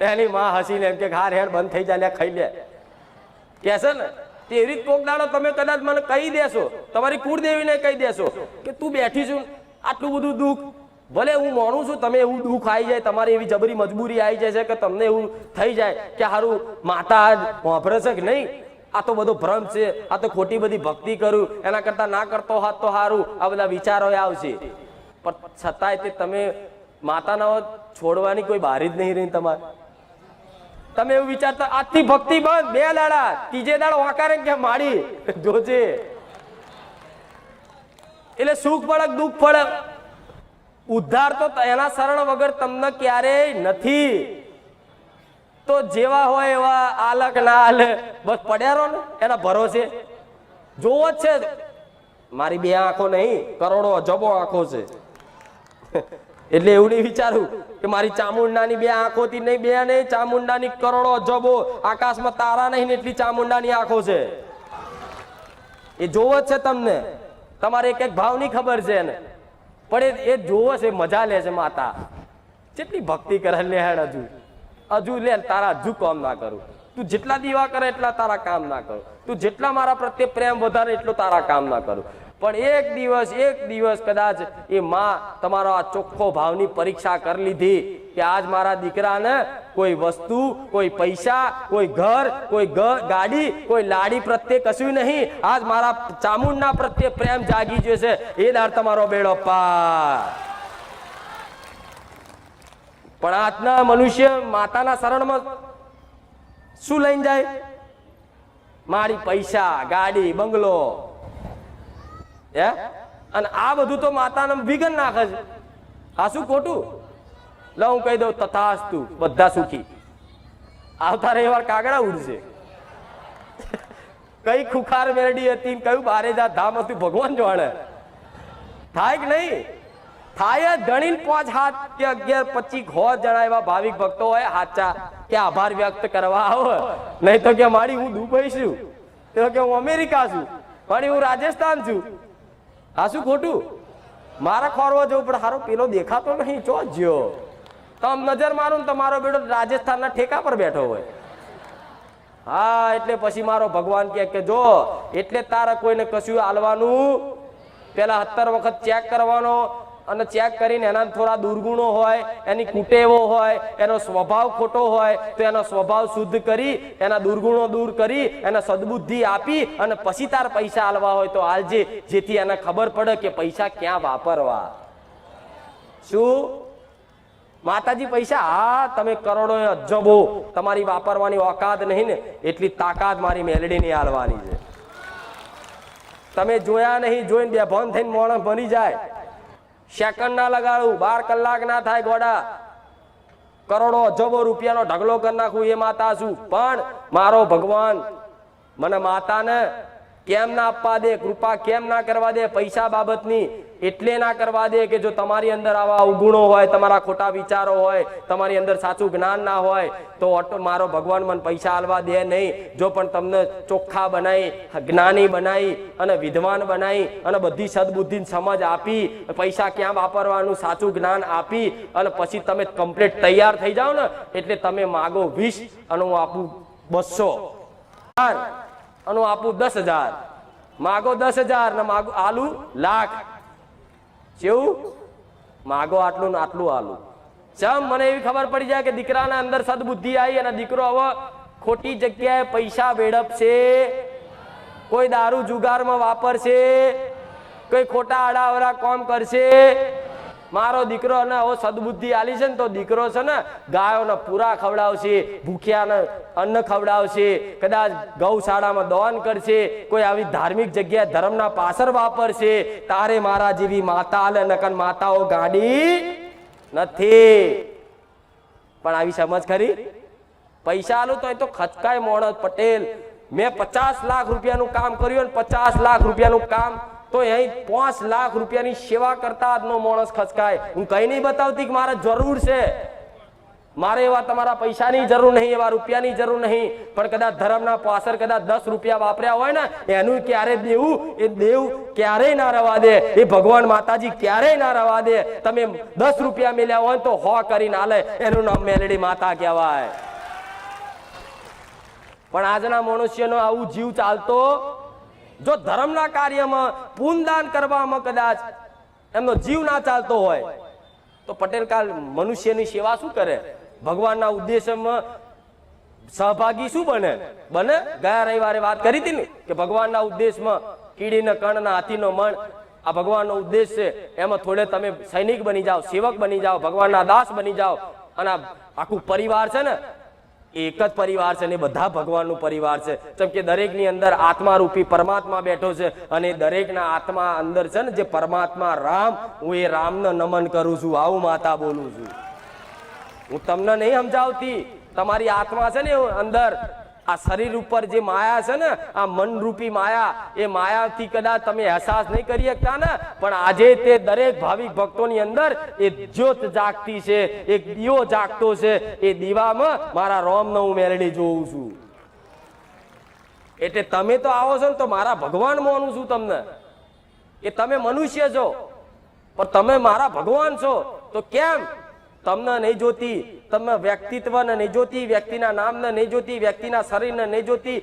એની માં હસીને એમ કે હાર હેડ બંધ થઈ જાય ખાઈ લે. કહેશે ને તે રીત કોક તમે કદાચ મને કહી દેશો, તમારી કુળદેવીને કહી દેશો કે તું બેઠી છું આટલું બધું દુઃખ. ભલે હું માનું છું, તમે એવું દુઃખ આવી જાય, તમારી એવી જબરી મજબૂરી આવી જાય છે કે તમને એવું થઈ જાય કે હારું માતા આજ વાપરે છે કે નહીં? આ તો બધો ભ્રમ છે, આ તો ખોટી બધી ભક્તિ કરું, એના કરતા ના કરતો હોત તો સારું આ બધા વિચારો આવશે. પણ છતાંય તે તમે માતાના છોડવાની કોઈ બારી જ નહીં રહી તમારે. તમે એવું વિચારતા, આજથી ભક્તિ બંધ, બે દાડા, ત્રીજે દાડો વાંકારે કે માડી? જોજે. એટલે સુખ પડક, દુઃખ પડક. ઉદ્ધાર તો એના શરણ વગર તમને ક્યારેય નથી. તો જેવા હોય એવા આલક ના બસ પડ્યા રહો ને, એના ભરોસે. જોવો જ છે. મારી બે આંખો નહીં, કરોડો અજબો આંખો છે. એટલે એવું નહીં વિચારું. કે મારી ચામુંડાની બે આંખોથી નહીં, બે નહીં, ચામુંડાની કરોડો અજબો આકાશમાં તારા નહીં એટલી ચામુંડાની આંખો છે. એ જોવો છે તમને. તમારે એક એક ભાવની ખબર છે ને પણ એ જોવો છે, મજા લે છે માતા. જેટલી ભક્તિ કરે લે હજુ. હજુ લે, તારા હજુ કામ ના કરું. તું જેટલા દીવા કરે એટલા તારા કામ ના કરું. તું જેટલા મારા પ્રત્યે પ્રેમ વધારે એટલું તારા કામ ના કરું. પણ એક દિવસ એક દિવસ કદાચ એ માં તમારો આ ચોખ્ખો ભાવની પરીક્ષા કરી લીધી કે આજ મારા દીકરાને કોઈ વસ્તુ, કોઈ પૈસા, કોઈ ઘર, કોઈ ગાડી, કોઈ લાડી પ્રત્યે કશું નહીં. આજ મારા ચામુંડના પ્રત્યે પ્રેમ જાગી જશે એ દાર તમારો બેડો પણ આજના મનુષ્ય માતાના શરણમાં શું લઈને જાય? મારી પૈસા, ગાડી, બંગલો. હે? અને આ બધું તો માતાને વિઘન નાખે છે. આ શું ખોટું? લે, હું કહી દઉં, તથાસ્તુ, બધા સુખી. આવતા રવિવાર કાગડા ઉડશે. કઈ ખુખાર મેરડી હતી કયું બારે જા ધામ હતું, ભગવાન જાણે થાય કે નહીં? થાય ગણીને પાંચ હાથ કે અગિયાર, પચીસ હો જણા એવા ભાવિક ભક્તો હોય, હાચા, કે આભાર વ્યક્ત કરવા આવો. નહીં તો કે મારી હું દુબઈ છું. તો કે હું અમેરિકા છું. મારી હું રાજસ્થાન છું. આ શું ખોટું? મારા ખોરવા જવું પડે સારો પેલો દેખાતો નહીં, ચો જ્યો? તમ નજર મારું ને તમારો બેટો રાજસ્થાનના ઠેકા પર બેઠો હોય. હા, એટલે પછી મારો ભગવાન કહે કે જો, એટલે તારા કોઈને કશું હાલવાનું? પેલા સત્તર વખત ચેક કરવાનો અને ચેક કરીને એના થોડા દુર્ગુણો હોય, એની કુટેવો હોય, એનો સ્વભાવ ખોટો હોય, તો એનો સ્વભાવ શુદ્ધ કરી, એના દુર્ગુણો દૂર કરી, એને સદબુદ્ધિ આપી અને પછી તાર પૈસા આલવા હોય તો આલજે, જેથી એને ખબર પડે કે પૈસા ક્યાં વાપરવા. શું? માતાજી પૈસા? હા, તમે કરોડો અજબો તમારી વાપરવાની ઓકાત નહીં ને, એટલી તાકાત મારી મેલડીની આલવાની છે. તમે જોયા નહીં, જોઈને બે બેભાન થઈને મોણ બની જાય. સેકન્ડ ના લગાડું, બાર કલાક ના થાય ગોડા. કરોડો અજબો રૂપિયાનો ઢગલો કરી નાખું એ માતા છું પણ મારો ભગવાન, મને માતાને કેમ ના આપવા દે? કૃપા કેમ ના કરવા દે? પૈસા બાબતની એટલે ના કરવા દે કે જો તમારી અંદર આવા અવગુણો હોય, તમારા ખોટા વિચારો હોય, તમારી અંદર સાચું જ્ઞાન ના હોય, તો મારો ભગવાન મને પૈસા આલવા દે નહીં. જો પણ તમને ચોખ્ખા બનાવી જ્ઞાની બનાવી અને વિદ્વાન બનાવી અને બધી સદબુદ્ધિ સમજ આપી, પૈસા ક્યાં વાપરવાનું, સાચું જ્ઞાન આપી અને પછી તમે કમ્પ્લીટ તૈયાર થઈ જાઓ ને, એટલે તમે માગો વીસ અને હું આપું બસો. અને આપું દસ હજાર. માગો દસ હજાર ને માગો આલુ લાખ. કેવું માગો આટલું ને આટલું આલું. ચમ, મને એવી ખબર પડી જાય કે દીકરાના અંદર સદબુદ્ધિ આવી અને દીકરો હવે ખોટી જગ્યાએ પૈસા વેડપશે. કોઈ દારૂ જુગારમાં વાપરશે. કોઈ ખોટા આડાવડા કોમ કરશે. મારો દીકરો ને હવે સદબુદ્ધિ આલી છે ને તો દીકરો છે ને ગાયોને પૂરા ખવડાવશે, ભૂખ્યાને અન્ન ખવડાવશે, કદાચ ગૌશાળામાં દોન કરશે, કોઈ આવી ધાર્મિક જગ્યાએ ધર્મના પાસર વાપરશે. તારે મારા જેવી માતા આલે નકન માતાઓ ગાડી નથી. પણ આવી સમજ ખરી? પૈસા આલું તો એ તો ખચકાય મોણસ પટેલ. મેં પચાસ લાખ રૂપિયાનું કામ કર્યું અને પચાસ લાખ રૂપિયાનું કામ તો અહીં પાંચ લાખ રૂપિયાની સેવા કરતા આજનો માણસ ખચકાય. હું કઈ નહીં બતાવતી કે મારે જરૂર છે. મારે એવા તમારા પૈસાની જરૂર નહીં, એવા રૂપિયાની જરૂર નહીં. પણ કદાચ ધર્મના પાછળ કદાચ દસ રૂપિયા વાપર્યા હોય ને, એનું ક્યારે દેવું? એ દેવ ક્યારેય ના રવા દે. એ ભગવાન માતાજી ક્યારેય ના રવા દે. તમે દસ રૂપિયા મેલ્યા હોય તો હો કરીને આલે. એનું નામ મેલડી માતા કહેવાય. પણ આજના મનુષ્યનો આવું જીવ ચાલતો જો ધર્મના કાર્યમાં પૂનદાન કરવામાં કદાચ એમનો જીવ ના ચાલતો હોય, તો પટેલ કાલ મનુષ્યની સેવા શું કરે? ભગવાનના ઉદ્દેશ્યમાં સહભાગી શું બને? બને? ગયા રવિવારે વાત કરી હતી ને કે ભગવાનના ઉદ્દેશમાં કીડીના, કણના, હાથીનો મણ, આ ભગવાનનો ઉદ્દેશ છે. એમાં થોડે તમે સૈનિક બની જાઓ, સેવક બની જાઓ, ભગવાનના દાસ બની જાઓ અને આખું પરિવાર છે ને એક જ પરિવાર છે અને બધા ભગવાનનું પરિવાર છે. જેમ કે દરેકની અંદર આત્મા રૂપી પરમાત્મા બેઠો છે અને દરેકના આત્મા અંદર છે ને જે પરમાત્મા રામ, હું એ રામને નમન કરું છું, આવું માતા બોલું છું. હું તમને નહીં સમજાવતી. તમારી આત્મા છે ને અંદર આ શરીર ઉપર જે માયા છે ને, આ મન રૂપી માયા, એ માયાથી કદાચ તમે અહેસાસ નહીં કરી શકતા ને, પણ આજે તે દરેક ભાવિક ભક્તોની અંદર એ જ્યોત જાગતી છે, એક દીવો જાગતો છે, એ દીવામાં મારા રોમને હું મેળડી જોઉં છું. એટલે તમે તો આવો છો ને તો મારા ભગવાન માનું છું તમને. કે તમે મનુષ્ય છો, પણ તમે મારા ભગવાન છો, તો કેમ તમને નહીં જોતી, તમે વ્યક્તિત્વને નહીં જોતી, વ્યક્તિના નામને નહીં જોતી, વ્યક્તિના શરીરને નહીં જોતી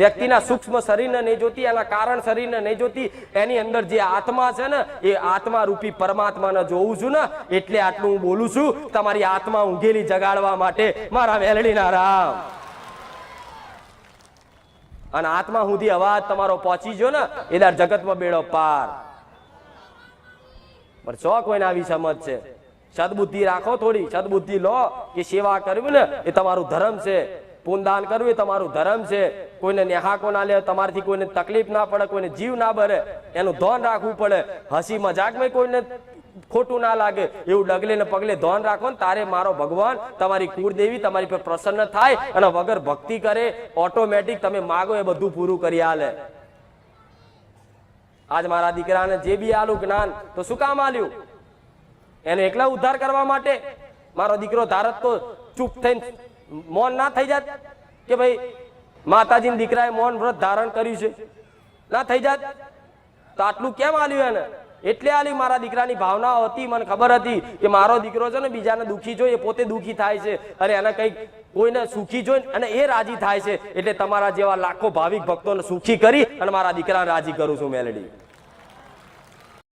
વ્યક્તિના સૂક્ષ્મ શરીરને નહીં જોતી, એના કારણ શરીરને નહીં જોતી. એની અંદર જે આત્મા છે ને, એ આત્મા રૂપી પરમાત્માને જોઉં છું ને, એટલે આટલું હું બોલું છું. તમારી આત્મા ઊંઘેલી જગાડવા માટે. મારા વેલડીના રામ અને આત્મા સુધી અવાજ તમારો પહોંચી ગયો ને, એદાર જગતમાં બેડો પાર. પણ શો કોઈને આવી સમજ છે. સદબુદ્ધિ રાખો થોડી, સદબુદ્ધિ લો. કે સેવા કરવી ને, એ તમારું ધર્મ છે. પુનદાન કરવું એ તમારું ધર્મ છે. કોઈને નેહાકો ના લે, તમારથી કોઈને તકલીફ ના પડે, કોઈને જીવ ના ભરે એનું ધોન રાખવું પડે. હસી મજાકમાં કોઈને ખોટું ના લાગે, એવું ડગલે ને પગલે ધોન રાખો ને, તારે મારો ભગવાન, તમારી કુળદેવી તમારી પર પ્રસન્ન થાય અને વગર ભક્તિ કરે ઓટોમેટિક તમે માગો એ બધું પૂરું કરી આલે. આજ મારા દીકરાને જે બી આલું જ્ઞાન, તો શું કામ આલ્યું? એને એકલા ઉદ્ધાર કરવા માટે મારો દીકરો ધારત તો ચૂપ થઈને મૌન ના થઈ જાત કે ભાઈ, માતાજીના દીકરાએ મૌન વ્રત ધારણ કર્યું છે. ના થઈ જાત. તો આટલું કેમ આલ્યું એને? એટલે આલી મારા દીકરાની ભાવના હતી, મને ખબર હતી કે મારો દીકરો છે ને બીજાને દુઃખી જોઈએ પોતે દુઃખી થાય છે. અને એને કંઈક કોઈને સુખી જોઈ અને એ રાજી થાય છે. એટલે તમારા જેવા લાખો ભાવિક ભક્તોને સુખી કરી અને મારા દીકરાને રાજી કરું છું મેલડી.